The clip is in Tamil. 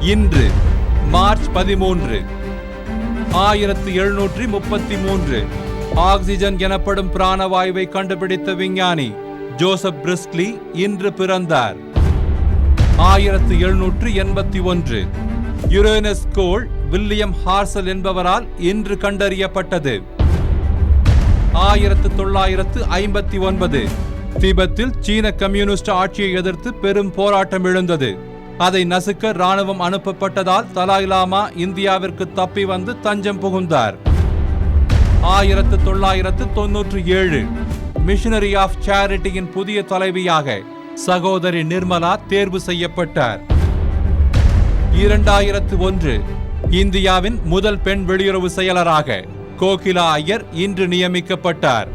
இன்று மார்ச் பதிமூன்று ஆயிரத்து எழுநூற்றி முப்பத்தி மூன்று ஆக்சிஜன் எனப்படும் பிராணவாயுவை கண்டுபிடித்த விஞ்ஞானி ஜோசப் பிரிஸ்ட்லி இன்று பிறந்தார். ஆயிரத்து எழுநூற்று எண்பத்தி ஒன்று. யுரேனஸ் கோள் வில்லியம் ஹார்சல் என்பவரால் இன்று கண்டறியப்பட்டது. ஆயிரத்து தொள்ளாயிரத்து ஐம்பத்தி ஒன்பது. திபெத்தில் சீன கம்யூனிஸ்ட் ஆட்சியை எதிர்த்து பெரும் போராட்டம் எழுந்தது. அதை நசுக்க ராணுவம் அனுப்பப்பட்டதால் தலாய் லாமா இந்தியாவிற்கு தப்பி வந்து தஞ்சம் புகுந்தார். ஆயிரத்து தொள்ளாயிரத்து தொன்னூற்றி ஏழு. மிஷனரி ஆஃப் சேரிட்டியின் புதிய தலைவியாக சகோதரி நிர்மலா தேர்வு செய்யப்பட்டார். இரண்டாயிரத்து ஒன்று. இந்தியாவின் முதல் பெண் வெளியுறவு செயலராக கோகிலா ஐயர் இன்று நியமிக்கப்பட்டார்.